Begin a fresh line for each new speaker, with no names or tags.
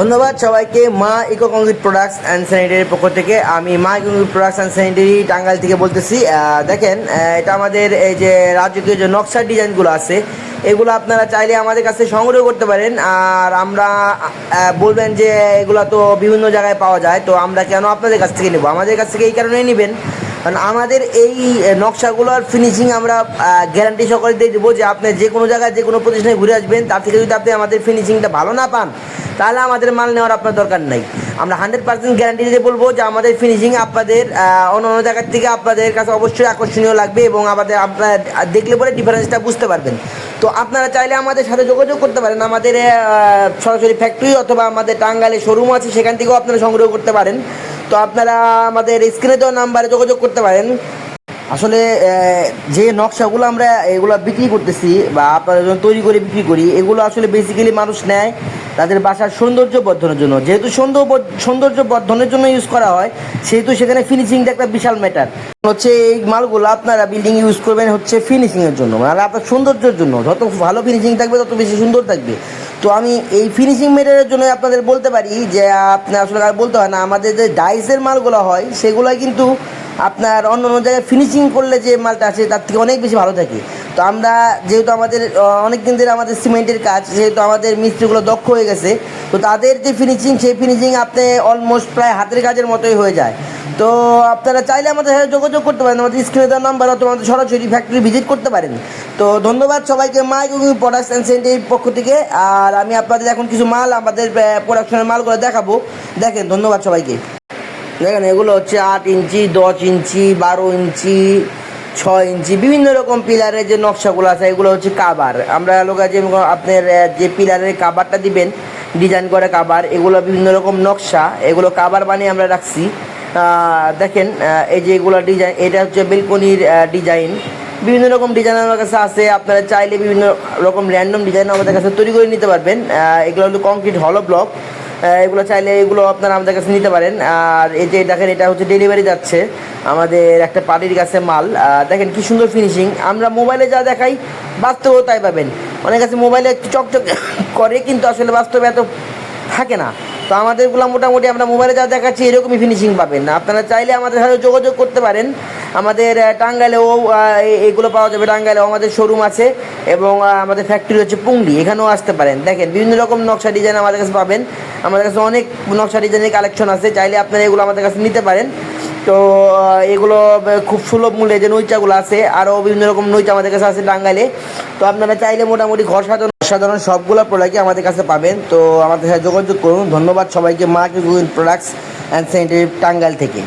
ধন্যবাদ সবাইকে Maa eco concrete products and স্যানিটারির পক্ষ থেকে। আমি Maa eco concrete products and sanitary Tangail থেকে বলতেছি। দেখেন এটা আমাদের এই যে রাজকীয় যে নকশার ডিজাইনগুলো আছে, এগুলো আপনারা চাইলে আমাদের কাছে সংগ্রহ করতে পারেন। আর আমরা বলবেন যে এগুলো তো বিভিন্ন জায়গায় পাওয়া যায়, তো আমরা কেন আপনাদের কাছ থেকে নেব? আমাদের কাছ থেকে এই কারণেই নেবেন। কারণ আমাদের এই নকশাগুলোর ফিনিশিং আমরা গ্যারান্টি সহকারে দিয়ে দেবো যে আপনি যে কোনো জায়গায় যে কোনো প্রতিষ্ঠানে ঘুরে আসবেন, তার থেকে যদি আপনি আমাদের ফিনিশিংটা ভালো না পান, তাহলে আমাদের মাল নেওয়ার আপনার দরকার নাই। আমরা হান্ড্রেড পার্সেন্ট গ্যারান্টি দিয়ে বলব যে আমাদের ফিনিশিং আপনাদের অন্য অন্য জায়গার থেকে আপনাদের কাছে অবশ্যই আকর্ষণীয় লাগবে এবং আমাদের আপনারা দেখলে পরে ডিফারেন্সটা বুঝতে পারবেন। তো আপনারা চাইলে আমাদের সাথে যোগাযোগ করতে পারেন, আমাদের সরাসরি ফ্যাক্টরি অথবা আমাদের টাঙ্গালে শোরুম আছে, সেখান থেকেও আপনারা সংগ্রহ করতে পারেন। তো আপনারা আমাদের স্ক্রিনে দেওয়া নাম্বারে যোগাযোগ করতে পারেন। আসলে যে নকশাগুলো আমরা এগুলো বিক্রি করতেছি বা আপনারা যখন তৈরি করে বিক্রি করি, এগুলো আসলে বেসিক্যালি মানুষ নেয় তাদের বাসার সৌন্দর্য বর্ধনের জন্য। যেহেতু সৌন্দর্য বর্ধনের জন্য ইউজ করা হয়, সেহেতু সেখানে ফিনিশিংটা একটা বিশাল ম্যাটার হচ্ছে এই মালগুলো আপনারা বিল্ডিং ইউজ করবেন হচ্ছে ফিনিশিংয়ের জন্য মানে আপনার সৌন্দর্যের জন্য। যত ভালো ফিনিশিং থাকবে, তত বেশি সুন্দর থাকবে। তো আমি এই ফিনিশিং মেটেরিয়ালের জন্য আপনাদের বলতে পারি যে আপনার আসলে আর বলতে হয় না, আমাদের যে ডাইসের মালগুলো হয় সেগুলো কিন্তু আপনার অন্য অন্য জায়গায় ফিনিশিং করলে যে মালটা আছে তার থেকে অনেক বেশি ভালো থাকে। তো আমরা যেহেতু আমাদের অনেক দিন ধরে আমাদের সিমেন্টের কাজ, যেহেতু আমাদের মিস্ত্রিগুলো দক্ষ হয়ে গেছে, তো তাদের যে ফিনিশিং সেই ফিনিশিং আপনি অলমোস্ট প্রায় হাতের কাজের মতোই হয়ে যায়। তো আপনারা চাইলে আমাদের সাথে যোগাযোগ করতে পারেন, আমাদের স্ক্রিনে দেওয়ার নাম্বার অথবা আমাদের সরাসরি ফ্যাক্টরি ভিজিট করতে পারেন। তো ধন্যবাদ সবাইকে মা কুকিং প্রোডাক্টস অ্যান্ড সেন্টারের পক্ষ থেকে, আর আমি আপনাদের এখন কিছু মাল, আমাদের প্রোডাকশনের মালগুলো দেখাবো। দেখেন, ধন্যবাদ সবাইকে। দেখেন, এগুলো হচ্ছে আট ইঞ্চি, দশ ইঞ্চি, বারো ইঞ্চি ছয় ইঞ্চি, বিভিন্ন রকম পিলারের যে নকশাগুলো আছে, এগুলো হচ্ছে কাবার আমরা লোক যে আপনার যে পিলারের কাবারটা দিবেন ডিজাইন করে কাবার এগুলো বিভিন্ন রকম নকশা, এগুলো কাবার বানিয়ে আমরা রাখছি। দেখেন এই যে এগুলো ডিজাইন এটা হচ্ছে বেলকনির ডিজাইন বিভিন্ন রকম ডিজাইন আমার কাছে আছে, আপনারা চাইলে বিভিন্ন রকম র্যান্ডম ডিজাইন আমাদের কাছে তৈরি করে নিতে পারবেন। এগুলো হলো কংক্রিট হলো ব্লক এগুলো চাইলে এগুলো আপনারা আমাদের কাছে নিতে পারেন। আর এই যে দেখেন, এটা হচ্ছে ডেলিভারি যাচ্ছে। আমাদের একটা পার্টির কাছে মাল। দেখেন কি সুন্দর ফিনিশিং আমরা মোবাইলে যা দেখাই, বাস্তবেও তাই পাবেন। অনেক কাছে মোবাইলে একটু চকচক করে, কিন্তু আসলে বাস্তবে এত থাকে না। তো আমাদেরগুলো মোটামুটি আমরা মোবাইলে যা দেখাচ্ছি, এরকমই ফিনিশিং পাবেন। আপনারা চাইলে আমাদের সাথে যোগাযোগ করতে পারেন। আমাদের টাঙ্গাইলেও এগুলো পাওয়া যাবে। টাঙ্গাইলেও আমাদের শোরুম আছে এবং আমাদের ফ্যাক্টরি হচ্ছে পুংলি এখানেও আসতে পারেন। দেখেন, বিভিন্ন রকম নকশা ডিজাইন আমাদের কাছে পাবেন। আমাদের কাছে অনেক নকশা ডিজাইনের কালেকশন আছে। চাইলে আপনারা এগুলো আমাদের কাছে নিতে পারেন। তো এগুলো খুব সুলভ মূল্যে যে নৈচাগুলো আছে আরও বিভিন্ন রকম নৈচা আমাদের কাছে আছে টাঙ্গাইলে। তো আপনারা চাইলে মোটামুটি ঘর সাজানো সাধারণ সবগুলো প্রোডাক্টই আমাদের কাছে পাবেন। তো আমাদের সাথে যোগাযোগ করুন। ধন্যবাদ সবাইকে। মা প্রোডাক্টস অ্যান্ড স্যানিটারি টাঙ্গাইল থেকে।